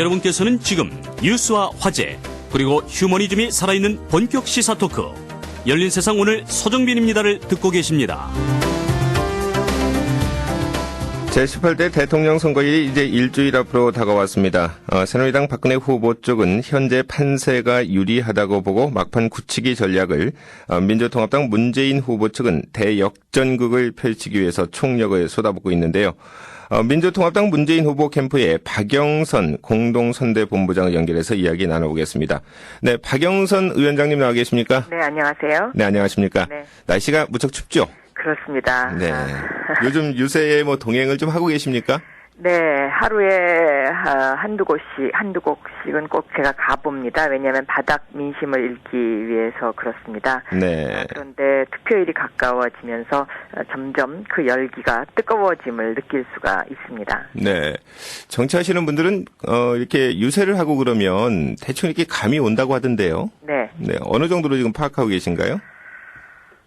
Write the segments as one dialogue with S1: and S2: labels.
S1: 여러분께서는 지금 뉴스와 화제 그리고 휴머니즘이 살아있는 본격 시사 토크 열린 세상 오늘 서정빈입니다를 듣고 계십니다.
S2: 제18대 대통령 선거일이 이제 일주일 앞으로 다가왔습니다. 어, 새누리당 박근혜 후보 쪽은 현재 판세가 유리하다고 보고 막판 굳히기 전략을, 어, 민주통합당 문재인 후보 측은 대역전극을 펼치기 위해서 총력을 쏟아붓고 있는데요. 어, 민주통합당 문재인 후보 캠프의 박영선 공동선대본부장을 연결해서 이야기 나눠보겠습니다. 네, 박영선 위원장님 나와 계십니까?
S3: 네, 안녕하세요.
S2: 네, 안녕하십니까?
S3: 네.
S2: 날씨가 무척 춥죠?
S3: 그렇습니다.
S2: 네.
S3: 아,
S2: 요즘 유세에 뭐 동행을 좀 하고 계십니까?
S3: 네, 하루에 아, 한두 곳씩, 한두 곳씩은 꼭 제가 가봅니다. 왜냐하면 바닥 민심을 읽기 위해서 그렇습니다.
S2: 네.
S3: 아, 그런데 투표일이 가까워지면서 아, 점점 그 열기가 뜨거워짐을 느낄 수가 있습니다.
S2: 네. 정치하시는 분들은 어 이렇게 유세를 하고 그러면 대충 이렇게 감이 온다고 하던데요.
S3: 네,
S2: 네. 어느 정도로 지금 파악하고 계신가요?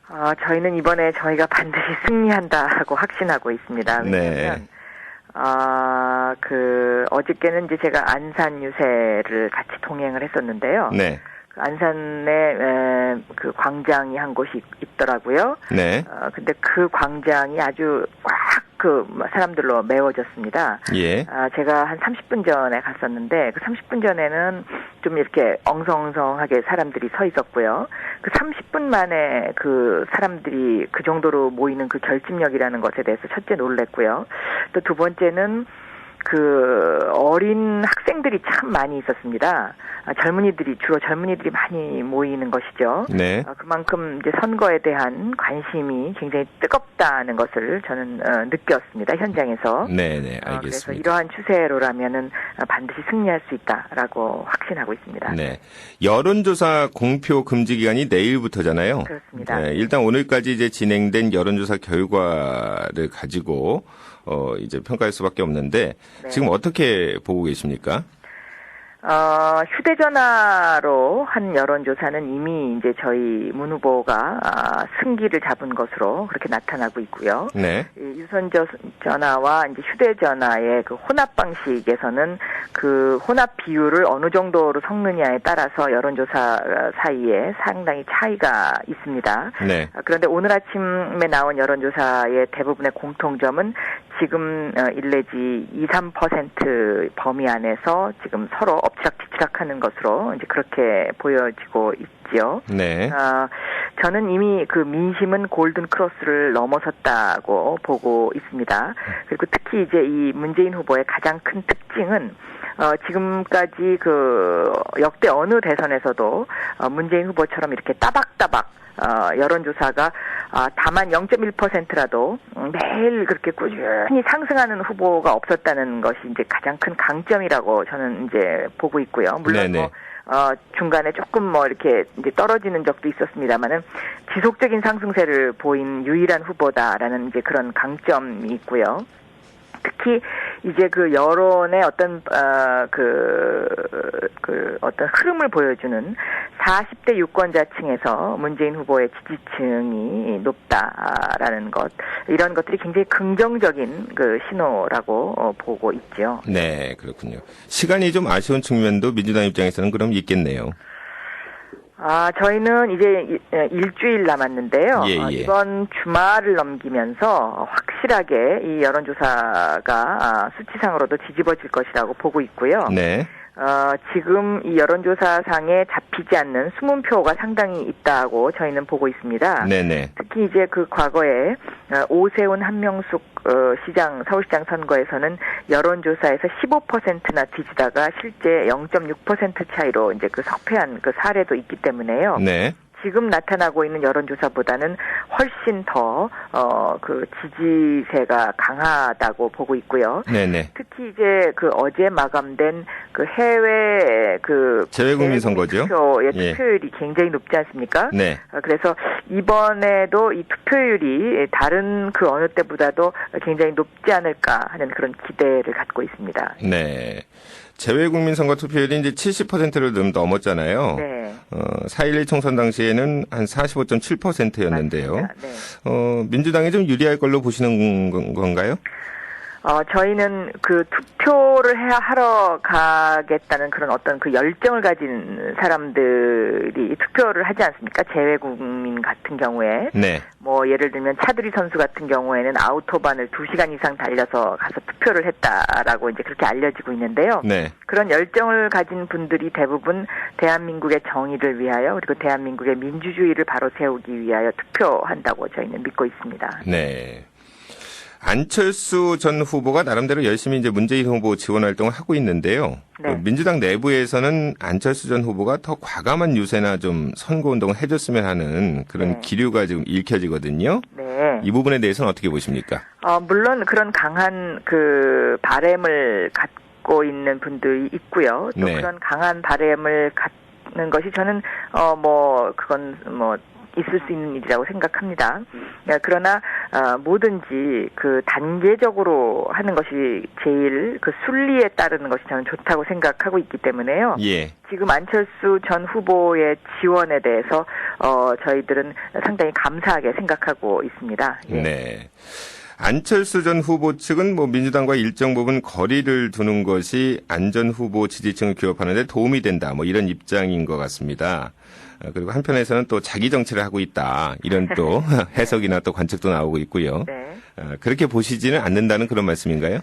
S3: 아, 저희는 이번에 저희가 반드시 승리한다고 확신하고 있습니다.
S2: 네.
S3: 왜냐하면 아, 그 어저께는 이제 제가 안산 유세를 같이 동행을 했었는데요.
S2: 네.
S3: 그 안산에 에, 그 광장이 한 곳이 있- 있더라고요.
S2: 네.
S3: 어, 근데 그 광장이 아주 꽉 그 사람들로 메워졌습니다.
S2: 예.
S3: 아, 제가 한 30분 전에 갔었는데 그 30분 전에는 좀 이렇게 엉성엉성하게 사람들이 서 있었고요. 그 30분 만에 그 사람들이 그 정도로 모이는 그 결집력이라는 것에 대해서 첫째 놀랬고요. 또 두 번째는 그 어린 학생들이 참 많이 있었습니다. 아, 젊은이들이 주로 젊은이들이 많이 모이는 것이죠.
S2: 네.
S3: 어, 그만큼 이제 선거에 대한 관심이 굉장히 뜨겁다는 것을 저는 어, 느꼈습니다 현장에서.
S2: 네, 네.
S3: 어, 그래서
S2: 알겠습니다.
S3: 이러한 추세로라면은 어, 반드시 승리할 수 있다라고 확신하고 있습니다.
S2: 네. 여론조사 공표 금지 기간이 내일부터잖아요.
S3: 그렇습니다.
S2: 네, 일단 오늘까지 이제 진행된 여론조사 결과를 가지고 어 이제 평가할 수밖에 없는데
S3: 네.
S2: 지금 어떻게 보고 계십니까?
S3: 어, 휴대전화로 한 여론조사는 이미 이제 저희 문 후보가 아, 승기를 잡은 것으로 그렇게 나타나고 있고요.
S2: 네.
S3: 이 유선 저- 전화와 이제 휴대전화의 그 혼합 방식에서는 그 혼합 비율을 어느 정도로 섞느냐에 따라서 여론조사 어, 사이에 상당히 차이가 있습니다.
S2: 네.
S3: 아, 그런데 오늘 아침에 나온 여론조사의 대부분의 공통점은 지금 어, 일내지 2, 3% 범위 안에서 지금 서로 엎치락뒤치락하는 것으로 이제 그렇게 보여지고 있지요.
S2: 네.
S3: 아, 저는 이미 그 민심은 골든 크로스를 넘어섰다고 보고 있습니다. 그리고 특히 이제 이 문재인 후보의 가장 큰 특징은 어, 지금까지 그 역대 어느 대선에서도 어, 문재인 후보처럼 이렇게 따박따박 어, 여론조사가 아, 다만 0.1%라도 매일 그렇게 꾸준히 상승하는 후보가 없었다는 것이 이제 가장 큰 강점이라고 저는 이제 보고 있고요. 물론
S2: 네네.
S3: 뭐 어, 중간에 조금 뭐 이렇게 이제 떨어지는 적도 있었습니다만은 지속적인 상승세를 보인 유일한 후보다라는 이제 그런 강점이 있고요. 특히 이제 그 여론의 어떤 어그 그 어떤 흐름을 보여주는 40대 유권자층에서 문재인 후보의 지지층이 높다라는 것 이런 것들이 굉장히 긍정적인 그 신호라고 어, 보고 있죠.
S2: 네, 그렇군요. 시간이 좀 아쉬운 측면도 민주당 입장에서는 그럼 있겠네요.
S3: 아, 저희는 이제 이- 에, 일주일 남았는데요.
S2: 예,
S3: 어,
S2: 예.
S3: 이번 주말을 넘기면서 확실하게 이 여론조사가 아, 수치상으로도 뒤집어질 것이라고 보고 있고요.
S2: 네.
S3: 어, 지금 이 여론조사상에 잡히지 않는 숨은 표가 상당히 있다고 저희는 보고 있습니다.
S2: 네네.
S3: 특히 이제 그 과거에 어, 오세훈 한명숙 어, 시장 서울시장 선거에서는 여론조사에서 15%나 뒤지다가 실제 0.6% 차이로 이제 그 석패한 그 사례도 있기 때문에요.
S2: 네.
S3: 지금 나타나고 있는 여론조사보다는 훨씬 더, 어, 그 지지세가 강하다고 보고 있고요.
S2: 네네.
S3: 특히 이제 그 어제 마감된 그 해외 그
S2: 재외국민 선거죠?
S3: 투표의
S2: 예.
S3: 투표율이 굉장히 높지 않습니까?
S2: 네.
S3: 어, 그래서 이번에도 이 투표율이 다른 그 어느 때보다도 굉장히 높지 않을까 하는 그런 기대를 갖고 있습니다.
S2: 네. 재외국민 선거 투표율이 이제 70%를 좀 넘었잖아요.
S3: 네.
S2: 어, 4.11 총선 당시에는 한 45.7%였는데요.
S3: 맞습니다. 네.
S2: 어, 민주당이 좀 유리할 걸로 보시는 건- 건가요?
S3: 어, 저희는 그 투표를 해 하러 가겠다는 그런 어떤 그 열정을 가진 사람들이 투표를 하지 않습니까? 재외국민 같은 경우에.
S2: 네.
S3: 뭐 예를 들면 차두리 선수 같은 경우에는 아우토반을 2시간 이상 달려서 가서 투표를 했다라고 이제 그렇게 알려지고 있는데요.
S2: 네.
S3: 그런 열정을 가진 분들이 대부분 대한민국의 정의를 위하여 그리고 대한민국의 민주주의를 바로 세우기 위하여 투표한다고 저희는 믿고 있습니다.
S2: 네. 안철수 전 후보가 나름대로 열심히 이제 문재인 후보 지원 활동을 하고 있는데요.
S3: 네.
S2: 그 민주당 내부에서는 안철수 전 후보가 더 과감한 유세나 좀 선거 운동을 해줬으면 하는 그런
S3: 네.
S2: 기류가 지금 읽혀지거든요.
S3: 네.
S2: 이 부분에 대해서는 어떻게 보십니까?
S3: 어, 물론 그런 강한 그 바램을 갖고 있는 분들이 있고요. 또
S2: 네.
S3: 그런 강한 바램을 갖는 것이 저는 어 뭐 그건 뭐 있을 수 있는 일이라고 생각합니다. 야, 그러나 어, 뭐든지 그 단계적으로 하는 것이 제일 그 순리에 따르는 것이 저는 좋다고 생각하고 있기 때문에요.
S2: 예.
S3: 지금 안철수 전 후보의 지원에 대해서 어 저희들은 상당히 감사하게 생각하고 있습니다. 예.
S2: 네. 안철수 전 후보 측은 뭐 민주당과 일정 부분 거리를 두는 것이 안전 후보 지지층을 규합하는 데 도움이 된다. 뭐 이런 입장인 것 같습니다. 어, 그리고 한편에서는 또 자기 정치를 하고 있다. 이런 또 해석이나 또 관측도 나오고 있고요.
S3: 네.
S2: 어, 그렇게 보시지는 않는다는 그런 말씀인가요?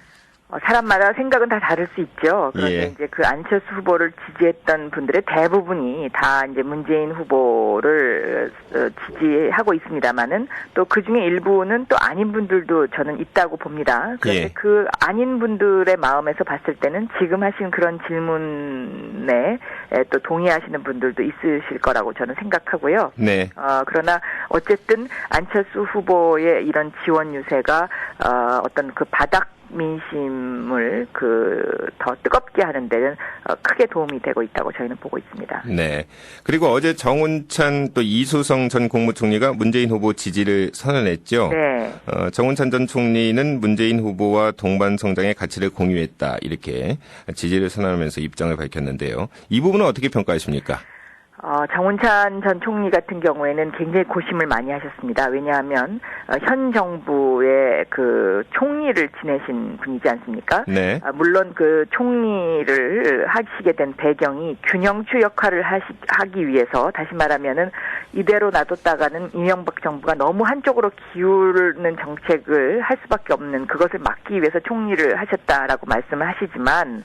S3: 어, 사람마다 생각은 다 다를 수 있죠. 그런데
S2: 예.
S3: 이제 그 안철수 후보를 지지했던 분들의 대부분이 다 이제 문재인 후보를 어, 지지하고 있습니다만은 또 그 중에 일부는 또 아닌 분들도 저는 있다고 봅니다. 그런데
S2: 예.
S3: 그 아닌 분들의 마음에서 봤을 때는 지금 하신 그런 질문에 에, 또 동의하시는 분들도 있으실 거라고 저는 생각하고요.
S2: 네.
S3: 어, 그러나 어쨌든 안철수 후보의 이런 지원 유세가 어, 어떤 그 바닥 민심을 그 더 뜨겁게 하는 데는 어, 크게 도움이 되고 있다고 저희는 보고 있습니다.
S2: 네. 그리고 어제 정운찬 또 이수성 전 국무총리가 문재인 후보 지지를 선언했죠.
S3: 네.
S2: 어, 정운찬 전 총리는 문재인 후보와 동반 성장의 가치를 공유했다. 이렇게 지지를 선언하면서 입장을 밝혔는데요. 이 부분은 어떻게 평가하십니까?
S3: 어, 정운찬 전 총리 같은 경우에는 굉장히 고심을 많이 하셨습니다. 왜냐하면 어, 현 정부의 그 총리를 지내신 분이지 않습니까?
S2: 네.
S3: 아, 물론 그 총리를 하시게 된 배경이 균형추 역할을 하시, 하기 위해서 다시 말하면은 이대로 놔뒀다가는 이명박 정부가 너무 한쪽으로 기울는 정책을 할 수밖에 없는 그것을 막기 위해서 총리를 하셨다라고 말씀을 하시지만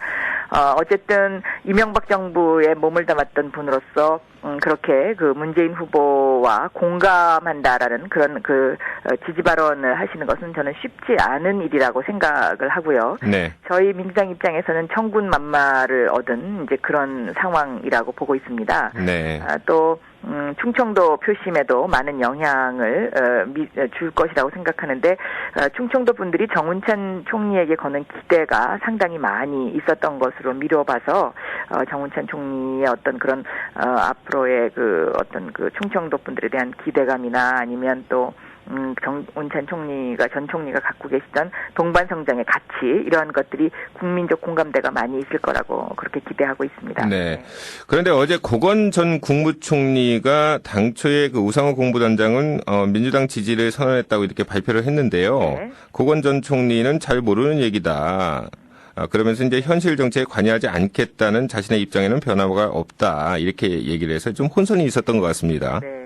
S3: 어, 어쨌든 이명박 정부에 몸을 담았던 분으로서 음, 그렇게 그 문재인 후보와 공감한다라는 그런 그 어, 지지 발언을 하시는 것은 저는 쉽지 않은 일이라고 생각을 하고요.
S2: 네.
S3: 저희 민주당 입장에서는 천군 만마를 얻은 이제 그런 상황이라고 보고 있습니다.
S2: 네.
S3: 아, 또 음, 충청도 표심에도 많은 영향을 어, 미- 어, 줄 것이라고 생각하는데 어, 충청도 분들이 정운찬 총리에게 거는 기대가 상당히 많이 있었던 것으로 미뤄봐서 어, 정운찬 총리의 어떤 그런 어, 앞으로의 그 어떤 그 충청도 분들에 대한 기대감이나 아니면 또 음, 정운찬 총리가 전 총리가 갖고 계시던 동반 성장의 가치 이러한 것들이 국민적 공감대가 많이 있을 거라고 그렇게 기대하고 있습니다.
S2: 네. 그런데 어제 고건 전 국무총리가 당초에 그 우상호 공보단장은 어, 민주당 지지를 선언했다고 이렇게 발표를 했는데요.
S3: 네.
S2: 고건 전 총리는 잘 모르는 얘기다. 아, 그러면서 이제 현실 정치에 관여하지 않겠다는 자신의 입장에는 변화가 없다. 이렇게 얘기를 해서 좀 혼선이 있었던 것 같습니다.
S3: 네.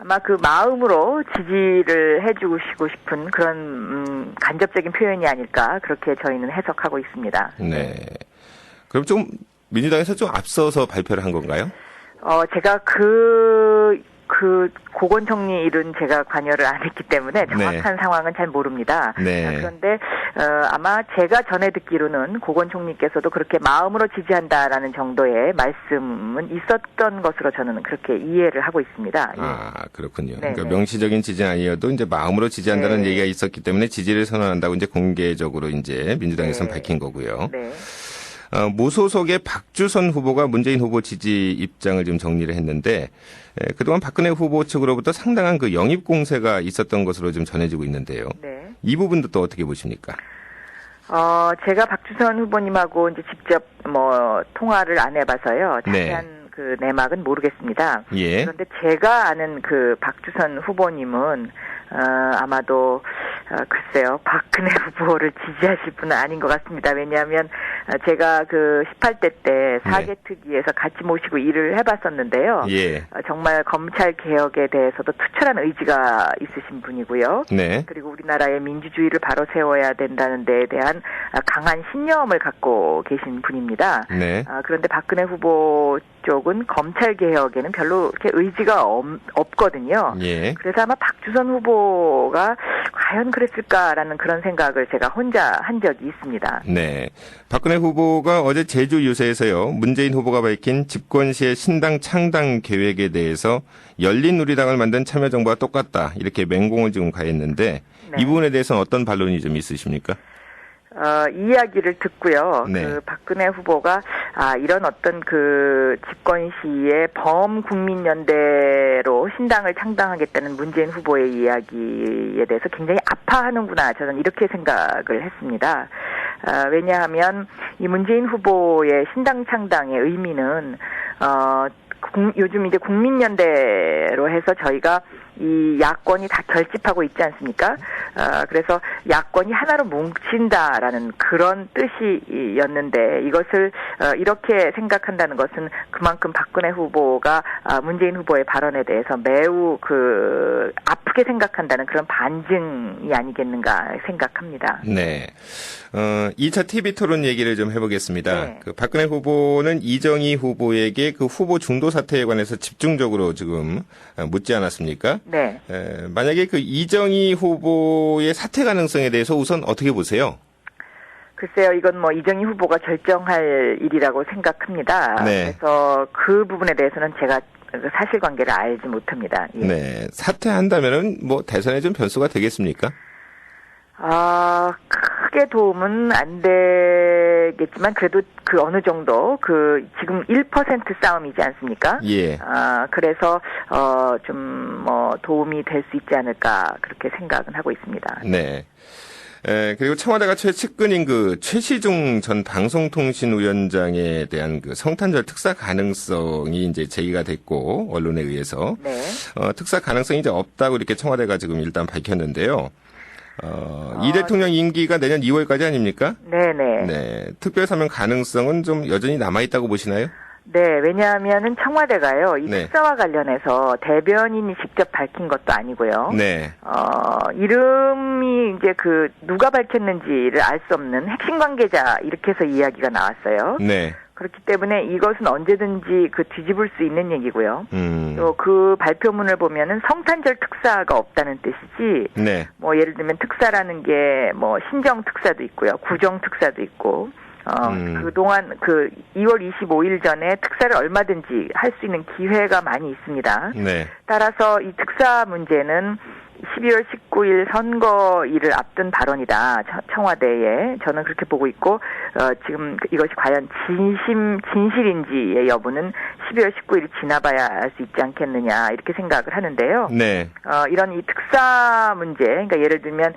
S3: 아마 그 마음으로 지지를 해주시고 싶은 그런 음, 간접적인 표현이 아닐까 그렇게 저희는 해석하고 있습니다.
S2: 네. 그럼 좀 민주당에서 좀 앞서서 발표를 한 건가요?
S3: 어 제가 그. 그 고건 총리 일은 제가 관여를 안 했기 때문에 정확한 상황은 잘 모릅니다.
S2: 네.
S3: 아, 그런데 어, 아마 제가 전에 듣기로는 고건 총리께서도 그렇게 마음으로 지지한다라는 정도의 말씀은 있었던 것으로 저는 그렇게 이해를 하고 있습니다. 예.
S2: 아, 그렇군요.
S3: 네,
S2: 그러니까
S3: 네.
S2: 명시적인 지지는 아니어도 이제 마음으로 지지한다는
S3: 네.
S2: 얘기가 있었기 때문에 지지를 선언한다고 이제 공개적으로 이제 민주당에서는
S3: 네.
S2: 밝힌 거고요.
S3: 네.
S2: 어, 무소속의 박주선 후보가 문재인 후보 지지 입장을 지금 정리를 했는데 에, 그동안 박근혜 후보 측으로부터 상당한 그 영입 공세가 있었던 것으로 좀 전해지고 있는데요.
S3: 네.
S2: 이 부분도 또 어떻게 보십니까?
S3: 어, 제가 박주선 후보님하고 이제 직접 뭐 통화를 안 해봐서요.
S2: 네.
S3: 자세한 그 내막은 모르겠습니다.
S2: 예.
S3: 그런데 제가 아는 그 박주선 후보님은 어, 아마도 어, 글쎄요 박근혜 후보를 지지하실 분은 아닌 것 같습니다. 왜냐하면 어, 제가 그 18대 때 사개 특위에서 같이 모시고 일을 해봤었는데요.
S2: 예.
S3: 어, 정말 검찰 개혁에 대해서도 투철한 의지가 있으신 분이고요.
S2: 네.
S3: 그리고 우리나라의 민주주의를 바로 세워야 된다는 데에 대한 아, 강한 신념을 갖고 계신 분입니다.
S2: 네.
S3: 아, 그런데 박근혜 후보 쪽은 검찰 개혁에는 별로 이렇게 의지가 없, 없거든요.
S2: 예.
S3: 그래서 아마 박주선 후보 가 과연 그랬을까라는 그런 생각을 제가 혼자 한 적이 있습니다.
S2: 네. 박근혜 후보가 어제 제주 유세에서요, 문재인 후보가 밝힌 집권 시의 신당 창당 계획에 대해서 열린 우리당을 만든 참여정부와 똑같다. 이렇게 맹공을 지금 가했는데,
S3: 네.
S2: 이 부분에 대해서는 어떤 반론이 좀 있으십니까?
S3: 어, 이야기를 듣고요.
S2: 네.
S3: 그 박근혜 후보가 아 이런 어떤 그 집권 시에 범 국민연대로 신당을 창당하겠다는 문재인 후보의 이야기에 대해서 굉장히 아파하는구나 저는 이렇게 생각을 했습니다. 아, 왜냐하면 이 문재인 후보의 신당 창당의 의미는 어 국- 요즘 이제 국민연대로 해서 저희가 이 야권이 다 결집하고 있지 않습니까? 아, 그래서 야권이 하나로 뭉친다라는 그런 뜻이었는데 이것을 어, 이렇게 생각한다는 것은 그만큼 박근혜 후보가 아, 문재인 후보의 발언에 대해서 매우 그 아프게 생각한다는 그런 반증이 아니겠는가 생각합니다.
S2: 네. 어, 2차 TV 토론 얘기를 좀 해보겠습니다.
S3: 네.
S2: 그 박근혜 후보는 이정희 후보에게 그 후보 중도 사태에 관해서 집중적으로 지금 어, 묻지 않았습니까?
S3: 네.
S2: 에, 만약에 그 이정희 후보의 사퇴 가능성에 대해서 우선 어떻게 보세요?
S3: 글쎄요, 이건 뭐 이정희 후보가 결정할 일이라고 생각합니다.
S2: 네.
S3: 그래서 그 부분에 대해서는 제가 그 사실관계를 알지 못합니다. 예.
S2: 네. 사퇴한다면은 뭐 대선에 좀 변수가 되겠습니까?
S3: 아, 크게 도움은 안 되겠지만 그래도 그 어느 정도 그 지금 1% 싸움이지 않습니까?
S2: 예.
S3: 아, 그래서 어 좀 뭐 도움이 될 수 있지 않을까 그렇게 생각은 하고 있습니다.
S2: 네. 에, 그리고 청와대가 최측근인 그 최시중 전 방송통신위원장에 대한 그 성탄절 특사 가능성이 이제 제기가 됐고 언론에 의해서
S3: 네.
S2: 어, 특사 가능성이 이제 없다고 이렇게 청와대가 지금 일단 밝혔는데요. 어, 이
S3: 아,
S2: 대통령 임기가 내년 2월까지 아닙니까?
S3: 네, 네.
S2: 네. 특별 사면 가능성은 좀 여전히 남아 있다고 보시나요?
S3: 네, 왜냐하면은 청와대가,요, 이
S2: 네.
S3: 특사와 관련해서 대변인이 직접 밝힌 것도 아니고요.
S2: 네.
S3: 어, 이름이 이제 그 누가 밝혔는지를 알 수 없는 핵심 관계자 이렇게 해서 이야기가 나왔어요.
S2: 네.
S3: 그렇기 때문에 이것은 언제든지 그 뒤집을 수 있는 얘기고요.
S2: 음.
S3: 또그 발표문을 보면은 성탄절 특사가 없다는 뜻이지.
S2: 네.
S3: 뭐 예를 들면 특사라는 게 뭐 신정 특사도 있고요. 구정 특사도 있고. 어,
S2: 음.
S3: 그동안 그 2월 25일 전에 특사를 얼마든지 할 수 있는 기회가 많이 있습니다.
S2: 네.
S3: 따라서 이 특사 문제는 12월 19일 선거일을 앞둔 발언이다. 청- 청와대에 저는 그렇게 보고 있고 어, 지금 이것이 과연 진심 진실인지의 여부는 12월 19일 지나봐야 알 수 있지 않겠느냐 이렇게 생각을 하는데요.
S2: 네.
S3: 어, 이런 이 특사 문제, 그러니까 예를 들면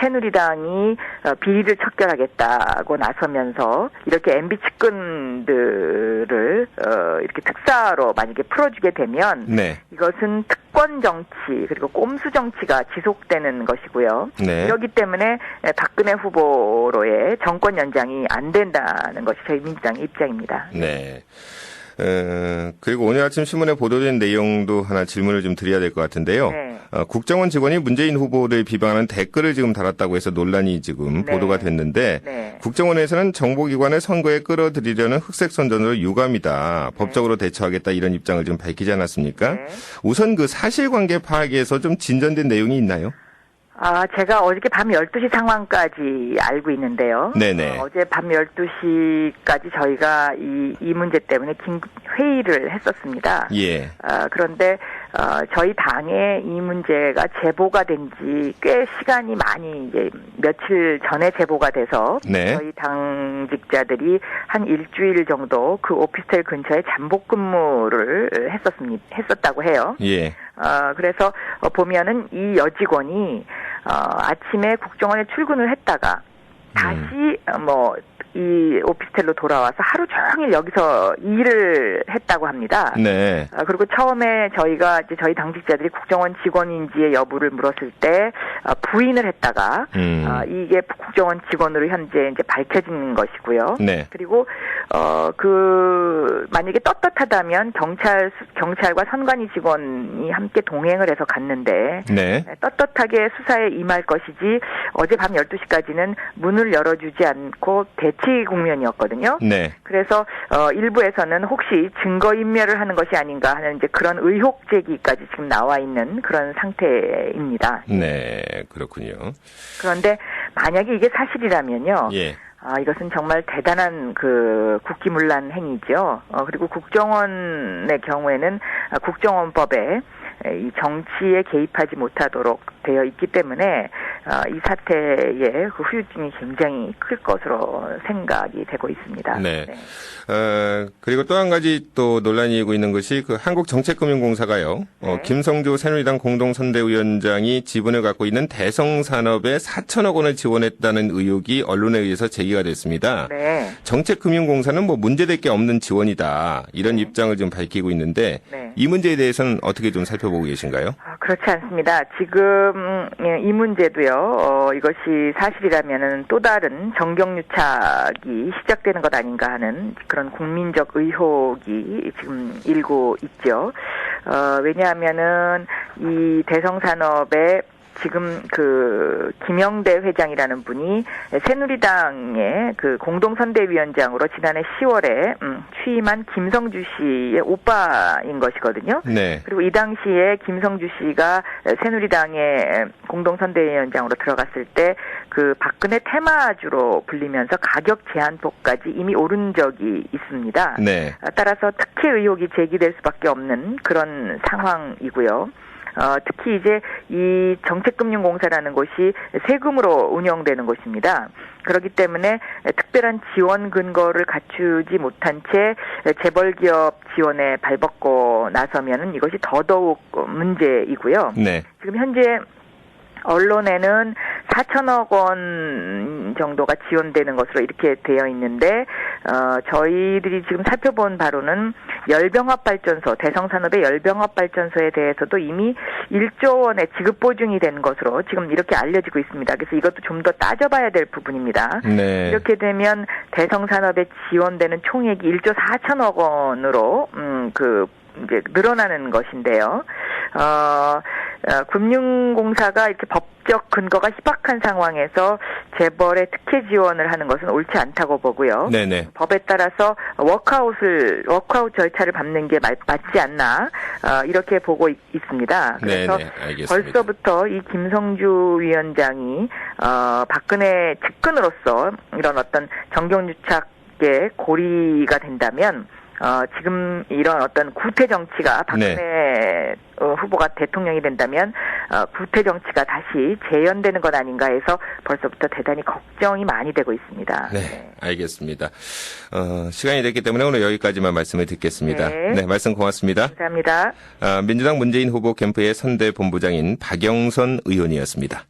S3: 새누리당이 어, 비리를 척결하겠다고 나서면서 이렇게 MB 측근들을 어, 이렇게 특사로 만약에 풀어주게 되면
S2: 네.
S3: 이것은 특권 정치 그리고 꼼수 정치가 지속되는 것이고요.
S2: 네.
S3: 그렇기 때문에 에, 박근혜 후보로의 정권 연장이 안 된다는 것이 저희 민주당의 입장입니다.
S2: 네. 어, 그리고 오늘 아침 신문에 보도된 내용도 하나 질문을 좀 드려야 될 것 같은데요.
S3: 네.
S2: 어, 국정원 직원이 문재인 후보를 비방하는 댓글을 지금 달았다고 해서 논란이 지금
S3: 네.
S2: 보도가 됐는데
S3: 네.
S2: 국정원에서는 정보기관을 선거에 끌어들이려는 흑색 선전으로 유감이다. 법적으로 대처하겠다 이런 입장을 좀 밝히지 않았습니까?
S3: 네.
S2: 우선 그 사실관계 파악에서 좀 진전된 내용이 있나요?
S3: 아, 제가 어저께 밤 12시 상황까지 알고 있는데요.
S2: 네네.
S3: 어, 제밤 12시까지 저희가 이, 이 문제 때문에 긴급 회의를 했었습니다.
S2: 예.
S3: 아, 그런데 어, 저희 당에 이 문제가 제보가 된 지 꽤 시간이 많이 이제 며칠 전에 제보가 돼서
S2: 네.
S3: 저희 당직자들이 한 일주일 정도 그 오피스텔 근처에 잠복 근무를 했었습니다. 했었다고 해요.
S2: 예.
S3: 어, 그래서 어, 보면은 이 여직원이 어, 아침에 국정원에 출근을 했다가 다시 어, 뭐이 오피스텔로 돌아와서 하루 종일 여기서 일을 했다고 합니다.
S2: 네.
S3: 어, 그리고 처음에 저희가 이제 저희 당직자들이 국정원 직원인지의 여부를 물었을 때 어, 부인을 했다가
S2: 음.
S3: 어, 이게 국정원 직원으로 현재 이제 밝혀진 것이고요.
S2: 네.
S3: 그리고 어 그 만약에 떳떳하다면 경찰 수- 경찰과 선관위 직원이 함께 동행을 해서 갔는데
S2: 네.
S3: 떳떳하게 수사에 임할 것이지 어젯밤 12시까지는 문을 열어주지 않고 대치 국면이었거든요.
S2: 네.
S3: 그래서 어 일부에서는 혹시 증거 인멸을 하는 것이 아닌가 하는 이제 그런 의혹 제기까지 지금 나와 있는 그런 상태입니다.
S2: 네. 그렇군요.
S3: 그런데 만약에 이게 사실이라면요.
S2: 예.
S3: 아, 이것은 정말 대단한 그 국기문란 행위죠. 어, 그리고 국정원의 경우에는 아, 국정원법에 에, 이 정치에 개입하지 못하도록 되어 있기 때문에 아, 이 사태의 그 후유증이 굉장히 클 것으로 생각이 되고 있습니다.
S2: 네. 어, 그리고 또 한 가지 또 논란이 일고 있는 것이 그 한국정책금융공사가요. 어,
S3: 네.
S2: 김성주 새누리당 공동선대위원장이 지분을 갖고 있는 대성산업에 4천억 원을 지원했다는 의혹이 언론에 의해서 제기가 됐습니다.
S3: 네.
S2: 정책금융공사는 뭐 문제될 게 없는 지원이다 이런 입장을 좀 밝히고 있는데
S3: 네.
S2: 이 문제에 대해서는 어떻게 좀 살펴보고 계신가요?
S3: 아, 그렇지 않습니다. 지금 예, 이 문제도요. 어, 이것이 사실이라면은 또 다른 정경유착이 시작되는 것 아닌가 하는 그런 국민적 의혹이 지금 일고 있죠. 어, 왜냐하면은 이 대성 산업의 지금 그 김영대 회장이라는 분이 새누리당의 그 공동선대위원장으로 지난해 10월에 음, 취임한 김성주 씨의 오빠인 것이거든요.
S2: 네.
S3: 그리고 이 당시에 김성주 씨가 새누리당의 공동선대위원장으로 들어갔을 때 그 박근혜 테마주로 불리면서 가격 제한폭까지 이미 오른 적이 있습니다.
S2: 네.
S3: 아, 따라서 특혜 의혹이 제기될 수밖에 없는 그런 상황이고요. 어, 특히 이제 이 정책금융공사라는 곳이 세금으로 운영되는 곳입니다. 그렇기 때문에 특별한 지원 근거를 갖추지 못한 채 재벌 기업 지원에 발벗고 나서면은 이것이 더더욱 문제이고요.
S2: 네.
S3: 지금 현재 언론에는 4천억 원 정도가 지원되는 것으로 이렇게 되어 있는데 어 저희들이 지금 살펴본 바로는 열병합 발전소 대성산업의 열병합 발전소에 대해서도 이미 1조 원의 지급 보증이 된 것으로 지금 이렇게 알려지고 있습니다. 그래서 이것도 좀 더 따져봐야 될 부분입니다.
S2: 네.
S3: 이렇게 되면 대성산업에 지원되는 총액이 1조 4천억 원으로 음그 이제 늘어나는 것인데요. 어, 어, 금융공사가 이렇게 법적 근거가 희박한 상황에서 재벌의 특혜 지원을 하는 것은 옳지 않다고 보고요.
S2: 네네.
S3: 법에 따라서 워크아웃을 워크아웃 절차를 밟는 게 맞, 맞지 않나 어, 이렇게 보고 있, 습니다 그래서
S2: 네네. 알겠습니다.
S3: 벌써부터 이 김성주 위원장이 어, 박근혜 측근으로서 이런 어떤 정경유착의 고리가 된다면 어, 지금 이런 어떤 구태 정치가 박근혜
S2: 네.
S3: 어, 후보가 대통령이 된다면 어, 구태 정치가 다시 재현되는 것 아닌가 해서 벌써부터 대단히 걱정이 많이 되고 있습니다.
S2: 네, 알겠습니다. 어, 시간이 됐기 때문에 오늘 여기까지만 말씀을 듣겠습니다.
S3: 네.
S2: 말씀 고맙습니다.
S3: 감사합니다.
S2: 아, 민주당 문재인 후보 캠프의 선대 본부장인 박영선 의원이었습니다.